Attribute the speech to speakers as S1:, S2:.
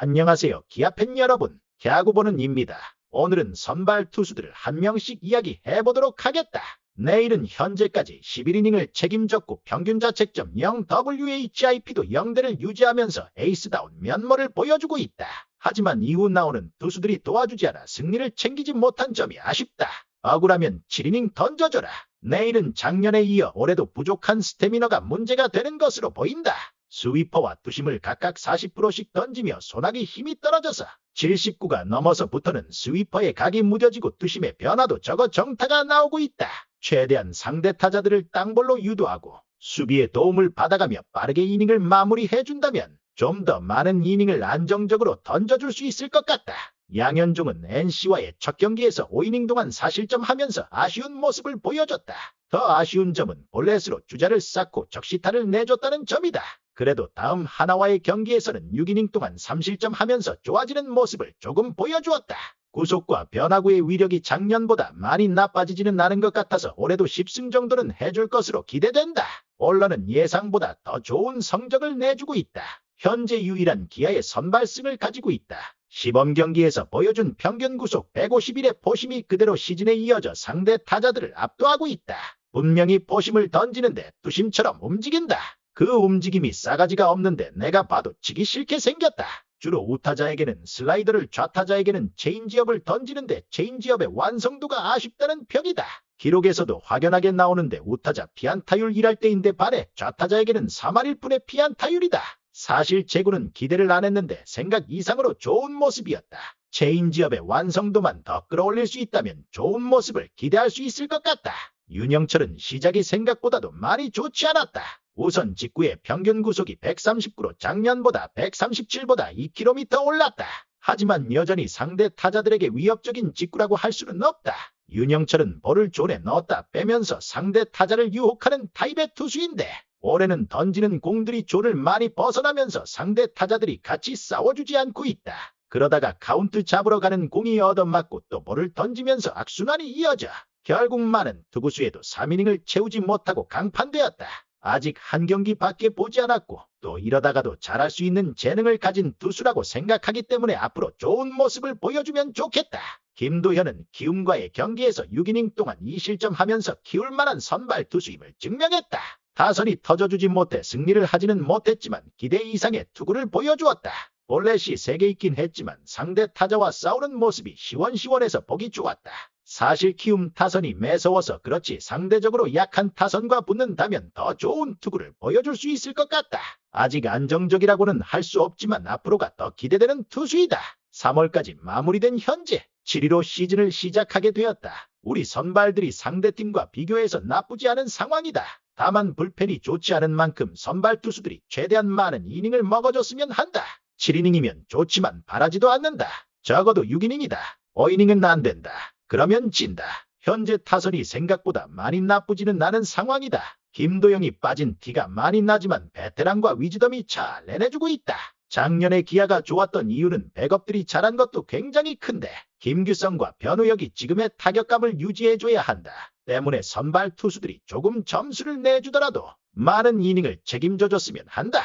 S1: 안녕하세요. 기아팬 여러분. 야구보는입니다. 오늘은 선발 투수들을 한 명씩 이야기해보도록 하겠다. 내일은 현재까지 11이닝을 책임졌고 평균 자책점 0WHIP도 0대를 유지하면서 에이스다운 면모를 보여주고 있다. 하지만 이후 나오는 투수들이 도와주지 않아 승리를 챙기지 못한 점이 아쉽다. 억울하면 7이닝 던져줘라. 내일은 작년에 이어 올해도 부족한 스태미너가 문제가 되는 것으로 보인다. 스위퍼와 투심을 각각 40%씩 던지며 소나기 힘이 떨어져서 79가 넘어서부터는 스위퍼의 각이 무뎌지고 투심의 변화도 적어 정타가 나오고 있다. 최대한 상대 타자들을 땅볼로 유도하고 수비에 도움을 받아가며 빠르게 이닝을 마무리해준다면 좀 더 많은 이닝을 안정적으로 던져줄 수 있을 것 같다. 양현종은 NC와의 첫 경기에서 5이닝 동안 사실점 하면서 아쉬운 모습을 보여줬다. 더 아쉬운 점은 볼넷으로 주자를 쌓고 적시타를 내줬다는 점이다. 그래도 다음 하나와의 경기에서는 6이닝 동안 3실점 하면서 좋아지는 모습을 조금 보여주었다. 구속과 변화구의 위력이 작년보다 많이 나빠지지는 않은 것 같아서 올해도 10승 정도는 해줄 것으로 기대된다. 언론은 예상보다 더 좋은 성적을 내주고 있다. 현재 유일한 기아의 선발승을 가지고 있다. 시범 경기에서 보여준 평균 구속 151의 포심이 그대로 시즌에 이어져 상대 타자들을 압도하고 있다. 분명히 포심을 던지는데 투심처럼 움직인다. 그 움직임이 싸가지가 없는데 내가 봐도 치기 싫게 생겼다. 주로 우타자에게는 슬라이더를 좌타자에게는 체인지업을 던지는데 체인지업의 완성도가 아쉽다는 평이다. 기록에서도 확연하게 나오는데 우타자 피안타율 1할 때인데 반해 좌타자에게는 3할 1푼의 피안타율이다. 사실 제구는 기대를 안 했는데 생각 이상으로 좋은 모습이었다. 체인지업의 완성도만 더 끌어올릴 수 있다면 좋은 모습을 기대할 수 있을 것 같다. 윤영철은 시작이 생각보다도 많이 좋지 않았다. 우선 직구의 평균 구속이 139로 작년보다 137보다 2km 올랐다. 하지만 여전히 상대 타자들에게 위협적인 직구라고 할 수는 없다. 윤영철은 볼을 존에 넣었다 빼면서 상대 타자를 유혹하는 타입의 투수인데 올해는 던지는 공들이 존을 많이 벗어나면서 상대 타자들이 같이 싸워주지 않고 있다. 그러다가 카운트 잡으러 가는 공이 얻어맞고 또 볼을 던지면서 악순환이 이어져 결국 많은 투구수에도 3이닝을 채우지 못하고 강판되었다. 아직 한 경기밖에 보지 않았고 또 이러다가도 잘할 수 있는 재능을 가진 투수라고 생각하기 때문에 앞으로 좋은 모습을 보여주면 좋겠다. 김도현은 기움과의 경기에서 6이닝 동안 2실점하면서 키울 만한 선발 투수임을 증명했다. 타선이 터져주지 못해 승리를 하지는 못했지만 기대 이상의 투구를 보여주었다. 볼넷이 3개 있긴 했지만 상대 타자와 싸우는 모습이 시원시원해서 보기 좋았다. 사실 키움 타선이 매서워서 그렇지 상대적으로 약한 타선과 붙는다면 더 좋은 투구를 보여줄 수 있을 것 같다. 아직 안정적이라고는 할 수 없지만 앞으로가 더 기대되는 투수이다. 3월까지 마무리된 현재 7위로 시즌을 시작하게 되었다. 우리 선발들이 상대팀과 비교해서 나쁘지 않은 상황이다. 다만 불펜이 좋지 않은 만큼 선발 투수들이 최대한 많은 이닝을 먹어줬으면 한다. 7이닝이면 좋지만 바라지도 않는다. 적어도 6이닝이다. 5이닝은 안 된다. 그러면 진다. 현재 타선이 생각보다 많이 나쁘지는 않은 상황이다. 김도영이 빠진 티가 많이 나지만 베테랑과 위즈덤이 잘 내내주고 있다. 작년에 기아가 좋았던 이유는 백업들이 잘한 것도 굉장히 큰데 김규성과 변우혁이 지금의 타격감을 유지해줘야 한다. 때문에 선발 투수들이 조금 점수를 내주더라도 많은 이닝을 책임져줬으면 한다.